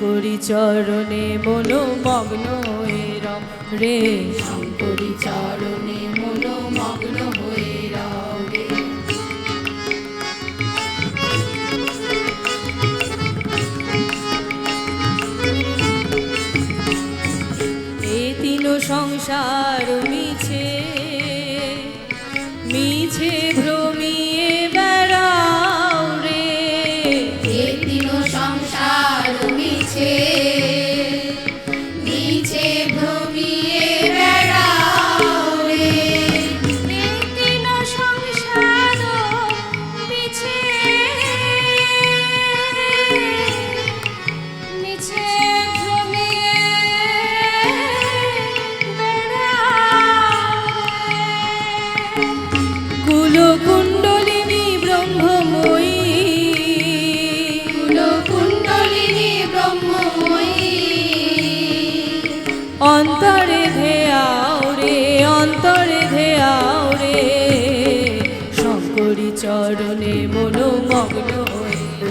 শঙ্করী চরণে মনোমগ্ন হয়ে রও রে শঙ্করী চরণে মনোমগ্ন হয়ে রও রে এ তিন সংসার মিছে মিছে ভ্রমিয়ে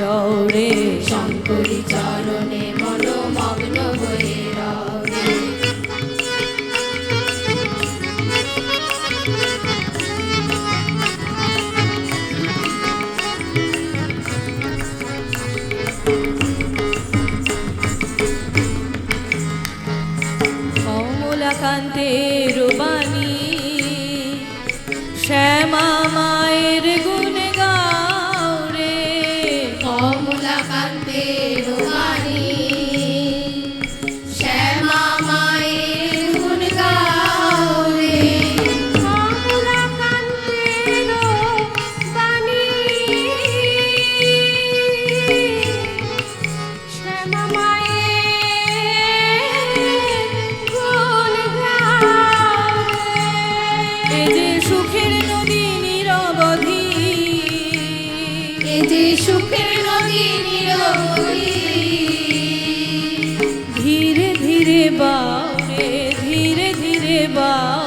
রও রে শঙ্করী চরণে মনোমগ্ন হয়ে রও রে কমলাকান্তের বাণী শ্যামা যে সুখের নদী নিরবধি ধীরে ধীরে বাউরে ধীরে ধীরে বা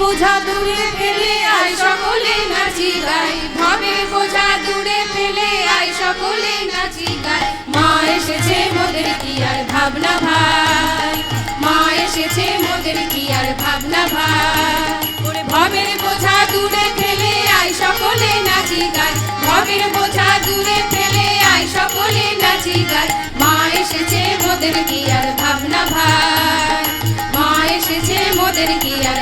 বোঝা দূরে ফেলে আয় সকলে বোঝা দূরে ফেলে আয় সকলে নাচি গাই। মা এসেছে মোদের কি আর ভাবনা ভাই। ভাবনা ভাই ভবের বোঝা দূরে ফেলে আই সকলে নাচি গাই ভবের বোঝা দূরে ফেলে আই সকলে নাচি গাই মা এসেছে মোদের কি আর ভাবনা ভাই মা এসেছে মোদের কি আর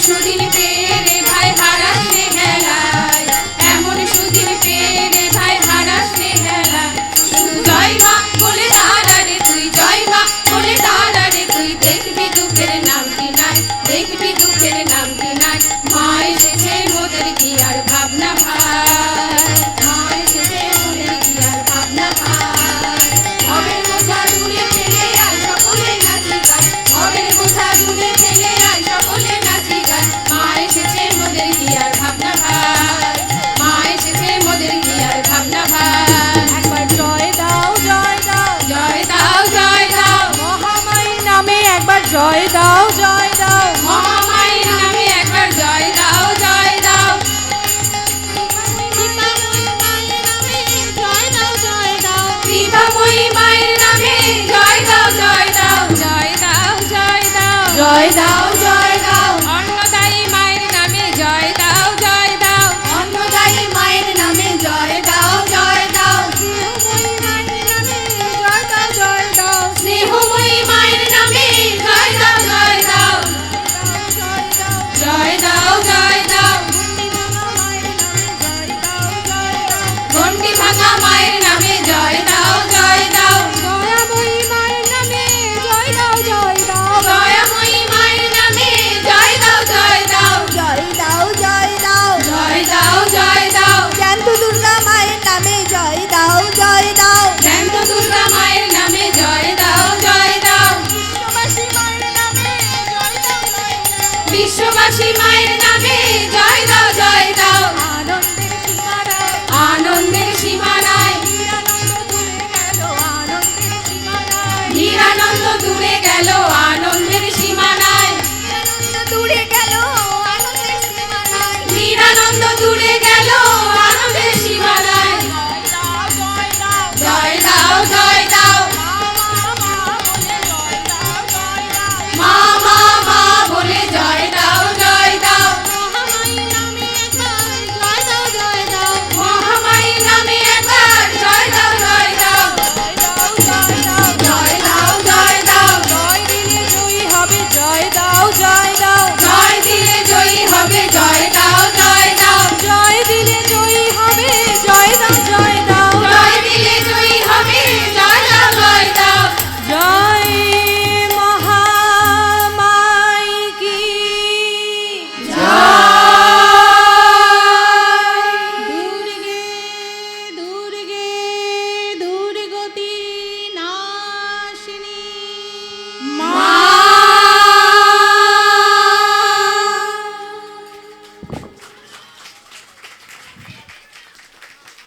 সুদিন